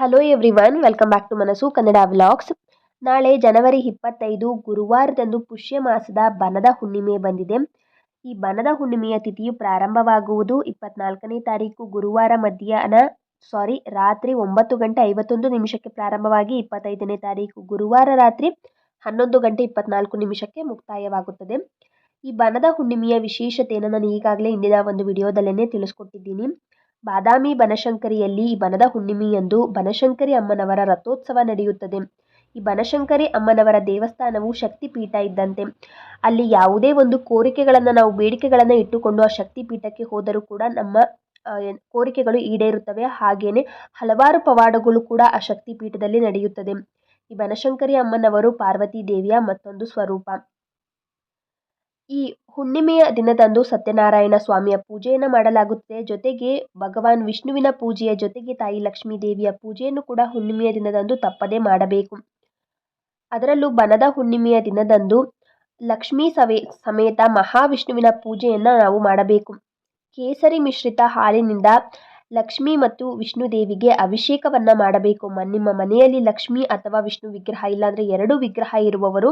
Hello everyone welcome back to Manasu Kannada vlogs ನಾಳೆ ಜನವರಿ ಇಪ್ಪತ್ತೈದು, ಗುರುವಾರದಂದು ಪುಷ್ಯ ಮಾಸದ ಬನದ ಹುಣ್ಣಿಮೆ ಬಂದಿದೆ. ಈ ಬನದ ಹುಣ್ಣಿಮೆಯ ತಿಥಿಯು ಪ್ರಾರಂಭವಾಗುವುದು ಇಪ್ಪತ್ನಾಲ್ಕನೇ ತಾರೀಕು, ಗುರುವಾರ ಮಧ್ಯಾಹ್ನ ಸಾರಿ ರಾತ್ರಿ ಒಂಬತ್ತು ಗಂಟೆ ಐವತ್ತೊಂದು ನಿಮಿಷಕ್ಕೆ ಪ್ರಾರಂಭವಾಗಿ ಇಪ್ಪತ್ತೈದನೇ ತಾರೀಕು, ಗುರುವಾರ ರಾತ್ರಿ ಹನ್ನೊಂದು ಗಂಟೆ ಇಪ್ಪತ್ನಾಲ್ಕು ನಿಮಿಷಕ್ಕೆ ಮುಕ್ತಾಯವಾಗುತ್ತದೆ. ಈ ಬನದ ಹುಣ್ಣಿಮೆಯ ವಿಶೇಷತೆಯನ್ನು ನಾನು ಈಗಾಗಲೇ ಇಂದಿನ ಒಂದು ವಿಡಿಯೋದಲ್ಲೇ ತಿಳಿಸ್ಕೊಟ್ಟಿದ್ದೀನಿ. ಬಾದಾಮಿ ಬನಶಂಕರಿಯಲ್ಲಿ ಈ ಬನದ ಹುಣ್ಣಿಮೆಯಂದು ಬನಶಂಕರಿ ಅಮ್ಮನವರ ರಥೋತ್ಸವ ನಡೆಯುತ್ತದೆ. ಈ ಬನಶಂಕರಿ ಅಮ್ಮನವರ ದೇವಸ್ಥಾನವು ಶಕ್ತಿಪೀಠ ಇದ್ದಂತೆ. ಅಲ್ಲಿ ಯಾವುದೇ ಒಂದು ಕೋರಿಕೆಗಳನ್ನು ನಾವು ಬೇಡಿಕೆಗಳನ್ನು ಇಟ್ಟುಕೊಂಡು ಆ ಶಕ್ತಿಪೀಠಕ್ಕೆ ಹೋದರೂ ಕೂಡ ನಮ್ಮ ಕೋರಿಕೆಗಳು ಈಡೇರುತ್ತವೆ. ಹಾಗೆಯೇ ಹಲವಾರು ಪವಾಡಗಳು ಕೂಡ ಆ ಶಕ್ತಿಪೀಠದಲ್ಲಿ ನಡೆಯುತ್ತದೆ. ಈ ಬನಶಂಕರಿ ಅಮ್ಮನವರು ಪಾರ್ವತಿ ದೇವಿಯ ಮತ್ತೊಂದು ಸ್ವರೂಪ. ಈ ಹುಣ್ಣಿಮೆಯ ದಿನದಂದು ಸತ್ಯನಾರಾಯಣ ಸ್ವಾಮಿಯ ಪೂಜೆಯನ್ನು ಮಾಡಲಾಗುತ್ತದೆ ಜೊತೆಗೆ ಭಗವಾನ್ ವಿಷ್ಣುವಿನ ಪೂಜೆಯ ಜೊತೆಗೆ ತಾಯಿ ಲಕ್ಷ್ಮೀ ದೇವಿಯ ಪೂಜೆಯನ್ನು ಕೂಡ ಹುಣ್ಣಿಮೆಯ ದಿನದಂದು ತಪ್ಪದೇ ಮಾಡಬೇಕು. ಅದರಲ್ಲೂ ಬನದ ಹುಣ್ಣಿಮೆಯ ದಿನದಂದು ಲಕ್ಷ್ಮೀ ಸವೇ, ಸಮೇತ ಮಹಾವಿಷ್ಣುವಿನ ಪೂಜೆಯನ್ನು ನಾವು ಮಾಡಬೇಕು. ಕೇಸರಿ ಮಿಶ್ರಿತ ಹಾಲಿನಿಂದ ಲಕ್ಷ್ಮಿ ಮತ್ತು ವಿಷ್ಣು ದೇವಿಗೆ ಅಭಿಷೇಕವನ್ನು ಮಾಡಬೇಕು. ನಿಮ್ಮ ಮನೆಯಲ್ಲಿ ಲಕ್ಷ್ಮಿ ಅಥವಾ ವಿಷ್ಣು ವಿಗ್ರಹ ಇಲ್ಲಾಂದರೆ ಎರಡು ವಿಗ್ರಹ ಇರುವವರು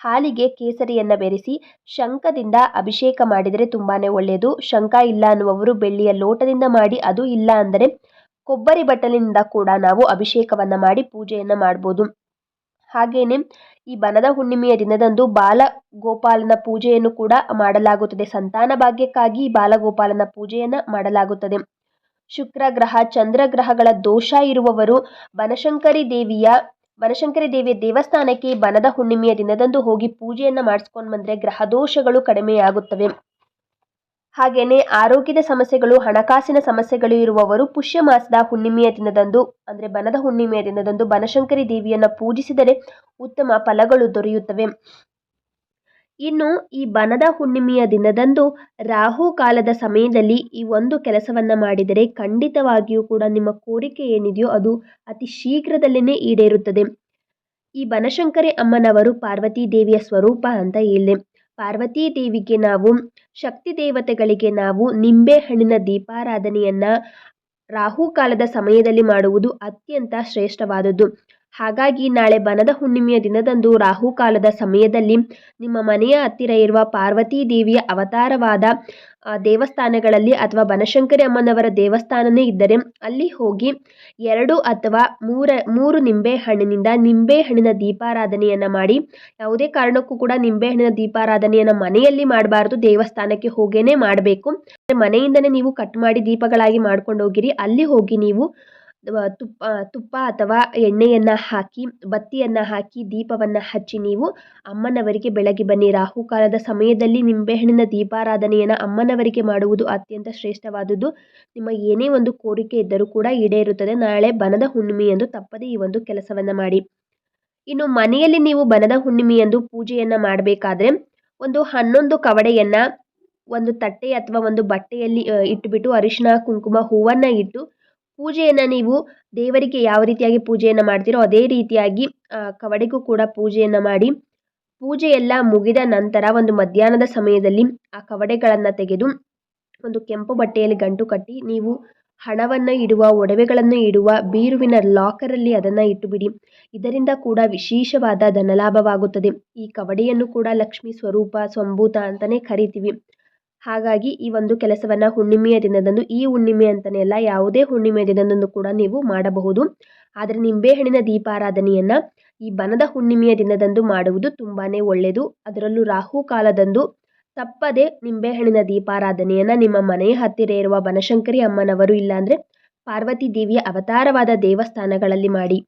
ಹಾಲಿಗೆ ಕೇಸರಿಯನ್ನು ಬೆರೆಸಿ ಶಂಖದಿಂದ ಅಭಿಷೇಕ ಮಾಡಿದರೆ ತುಂಬಾ ಒಳ್ಳೆಯದು ಶಂಖ ಇಲ್ಲ ಅನ್ನುವವರು ಬೆಳ್ಳಿಯ ಲೋಟದಿಂದ ಮಾಡಿ, ಅದು ಇಲ್ಲ ಅಂದರೆ ಕೊಬ್ಬರಿ ಬಟ್ಟಲಿನಿಂದ ಕೂಡ ನಾವು ಅಭಿಷೇಕವನ್ನು ಮಾಡಿ ಪೂಜೆಯನ್ನು ಮಾಡ್ಬೋದು. ಹಾಗೆಯೇ ಈ ಬನದ ಹುಣ್ಣಿಮೆಯ ದಿನದಂದು ಬಾಲಗೋಪಾಲನ ಪೂಜೆಯನ್ನು ಕೂಡ ಮಾಡಲಾಗುತ್ತದೆ. ಸಂತಾನ ಭಾಗ್ಯಕ್ಕಾಗಿ ಬಾಲಗೋಪಾಲನ ಪೂಜೆಯನ್ನು ಮಾಡಲಾಗುತ್ತದೆ. ಶುಕ್ರ ಗ್ರಹ ಚಂದ್ರ ಗ್ರಹಗಳ ದೋಷ ಇರುವವರು ಬನಶಂಕರಿ ದೇವಿಯ ಬನಶಂಕರಿ ದೇವಿಯ ದೇವಸ್ಥಾನಕ್ಕೆ ಬನದ ಹುಣ್ಣಿಮೆಯ ದಿನದಂದು ಹೋಗಿ ಪೂಜೆಯನ್ನು ಮಾಡಿಸ್ಕೊಂಡು ಬಂದರೆ ಗ್ರಹದೋಷಗಳು ಕಡಿಮೆಯಾಗುತ್ತವೆ. ಹಾಗೆಯೇ ಆರೋಗ್ಯದ ಸಮಸ್ಯೆಗಳು, ಹಣಕಾಸಿನ ಸಮಸ್ಯೆಗಳು ಇರುವವರು ಪುಷ್ಯ ಮಾಸದ ಹುಣ್ಣಿಮೆಯ ದಿನದಂದು, ಅಂದರೆ ಬನದ ಹುಣ್ಣಿಮೆಯ ದಿನದಂದು ಬನಶಂಕರಿ ದೇವಿಯನ್ನು ಪೂಜಿಸಿದರೆ ಉತ್ತಮ ಫಲಗಳು ದೊರೆಯುತ್ತವೆ. ಇನ್ನು ಈ ಬನದ ಹುಣ್ಣಿಮೆಯ ದಿನದಂದು ರಾಹು ಕಾಲದ ಸಮಯದಲ್ಲಿ ಈ ಒಂದು ಕೆಲಸವನ್ನು ಮಾಡಿದರೆ ಖಂಡಿತವಾಗಿಯೂ ಕೂಡ ನಿಮ್ಮ ಕೋರಿಕೆ ಏನಿದೆಯೋ ಅದು ಅತಿ ಶೀಘ್ರದಲ್ಲೇ ಈಡೇರುತ್ತದೆ. ಈ ಬನಶಂಕರಿ ಅಮ್ಮನವರು ಪಾರ್ವತಿ ದೇವಿಯ ಸ್ವರೂಪ ಅಂತ ಹೇಳಿದೆ. ಪಾರ್ವತೀ ದೇವಿಗೆ ನಾವು, ಶಕ್ತಿ ದೇವತೆಗಳಿಗೆ ನಾವು ನಿಂಬೆ ಹಣ್ಣಿನ ದೀಪಾರಾಧನೆಯನ್ನು ರಾಹುಕಾಲದ ಸಮಯದಲ್ಲಿ ಮಾಡುವುದು ಅತ್ಯಂತ ಶ್ರೇಷ್ಠವಾದದ್ದು. ಹಾಗಾಗಿ ನಾಳೆ ಬನದ ಹುಣ್ಣಿಮೆಯ ದಿನದಂದು ರಾಹುಕಾಲದ ಸಮಯದಲ್ಲಿ ನಿಮ್ಮ ಮನೆಯ ಹತ್ತಿರ ಇರುವ ಪಾರ್ವತೀ ದೇವಿಯ ಅವತಾರವಾದ ದೇವಸ್ಥಾನಗಳಲ್ಲಿ ಅಥವಾ ಬನಶಂಕರಿ ಅಮ್ಮನವರ ದೇವಸ್ಥಾನನೇ ಇದ್ದರೆ ಅಲ್ಲಿ ಹೋಗಿ ಎರಡು ಅಥವಾ ಮೂರ, ಮೂರು ನಿಂಬೆ ಹಣ್ಣಿನಿಂದ ನಿಂಬೆ ದೀಪಾರಾಧನೆಯನ್ನು ಮಾಡಿ, ಯಾವುದೇ ಕಾರಣಕ್ಕೂ ಕೂಡ ನಿಂಬೆ ಹಣ್ಣಿನ ದೀಪಾರಾಧನೆಯನ್ನು ಮನೆಯಲ್ಲಿ ಮಾಡಬಾರ್ದು, ದೇವಸ್ಥಾನಕ್ಕೆ ಹೋಗೇನೆ ಮಾಡಬೇಕು. ಮನೆಯಿಂದನೇ ನೀವು ಕಟ್ ಮಾಡಿ ದೀಪಗಳಾಗಿ ಮಾಡ್ಕೊಂಡು ಹೋಗಿರಿ, ಅಲ್ಲಿ ಹೋಗಿ ನೀವು ತುಪ್ಪ ತುಪ್ಪ ಅಥವಾ ಎಣ್ಣೆಯನ್ನು ಹಾಕಿ, ಬತ್ತಿಯನ್ನು ಹಾಕಿ, ದೀಪವನ್ನು ಹಚ್ಚಿ ನೀವು ಅಮ್ಮನವರಿಗೆ ಬೆಳಗ್ಗೆ ಬನ್ನಿ. ರಾಹುಕಾಲದ ಸಮಯದಲ್ಲಿ ನಿಂಬೆಹಣ್ಣಿನ ದೀಪಾರಾಧನೆಯನ್ನು ಅಮ್ಮನವರಿಗೆ ಮಾಡುವುದು ಅತ್ಯಂತ ಶ್ರೇಷ್ಠವಾದುದು. ನಿಮ್ಮ ಏನೇ ಒಂದು ಕೋರಿಕೆ ಇದ್ದರೂ ಕೂಡ ಈಡೇರುತ್ತದೆ. ನಾಳೆ ಬನದ ಹುಣ್ಣಿಮೆಯಂದು ತಪ್ಪದೇ ಈ ಒಂದು ಕೆಲಸವನ್ನು ಮಾಡಿ. ಇನ್ನು ಮನೆಯಲ್ಲಿ ನೀವು ಬನದ ಹುಣ್ಣಿಮೆಯಂದು ಪೂಜೆಯನ್ನು ಮಾಡಬೇಕಾದ್ರೆ ಒಂದು ಹನ್ನೊಂದು ಕವಡೆಯನ್ನು, ಒಂದು ತಟ್ಟೆ ಅಥವಾ ಒಂದು ಬಟ್ಟೆಯಲ್ಲಿ ಇಟ್ಟುಬಿಟ್ಟು ಅರಿಶಿನ ಕುಂಕುಮ, ಹೂವನ್ನು ಇಟ್ಟು ಪೂಜೆಯನ್ನು ನೀವು ದೇವರಿಗೆ ಯಾವ ರೀತಿಯಾಗಿ ಪೂಜೆಯನ್ನು ಮಾಡ್ತೀರೋ ಅದೇ ರೀತಿಯಾಗಿ ಕವಡೆಗೂ ಕೂಡ ಪೂಜೆಯನ್ನು ಮಾಡಿ, ಪೂಜೆ ಮುಗಿದ ನಂತರ ಒಂದು ಮಧ್ಯಾಹ್ನದ ಸಮಯದಲ್ಲಿ ಆ ಕವಡೆಗಳನ್ನು ತೆಗೆದು ಒಂದು ಕೆಂಪು ಬಟ್ಟೆಯಲ್ಲಿ ಗಂಟು ಕಟ್ಟಿ, ನೀವು ಹಣವನ್ನು ಇಡುವ, ಒಡವೆಗಳನ್ನು ಇಡುವ ಬೀರುವಿನ ಲಾಕರಲ್ಲಿ ಅದನ್ನು ಇಟ್ಟುಬಿಡಿ. ಇದರಿಂದ ಕೂಡ ವಿಶೇಷವಾದ ಧನಲಾಭವಾಗುತ್ತದೆ. ಈ ಕವಡೆಯನ್ನು ಕೂಡ ಲಕ್ಷ್ಮೀ ಸ್ವರೂಪ, ಸಂಭೂತ ಅಂತಲೇ ಕರಿತೀವಿ. ಹಾಗಾಗಿ ಈ ಒಂದು ಕೆಲಸವನ್ನು ಹುಣ್ಣಿಮೆಯ ದಿನದಂದು, ಈ ಹುಣ್ಣಿಮೆ ಅಂತಲೇ ಅಲ್ಲ, ಯಾವುದೇ ಹುಣ್ಣಿಮೆಯ ದಿನದಂದು ಕೂಡ ನೀವು ಮಾಡಬಹುದು. ಆದರೆ ನಿಂಬೆಹಣ್ಣಿನ ದೀಪಾರಾಧನೆಯನ್ನು ಈ ಬನದ ಹುಣ್ಣಿಮೆಯ ದಿನದಂದು ಮಾಡುವುದು ತುಂಬಾ ಒಳ್ಳೆಯದು ಅದರಲ್ಲೂ ರಾಹು ಕಾಲದಂದು ತಪ್ಪದೆ ನಿಂಬೆಹಣ್ಣಿನ ದೀಪಾರಾಧನೆಯನ್ನು ನಿಮ್ಮ ಮನೆಯ ಹತ್ತಿರ ಇರುವ ಬನಶಂಕರಿ ಅಮ್ಮನವರು ಇಲ್ಲಾಂದರೆ ಪಾರ್ವತಿ ದೇವಿಯ ಅವತಾರವಾದ ದೇವಸ್ಥಾನಗಳಲ್ಲಿ ಮಾಡಿ.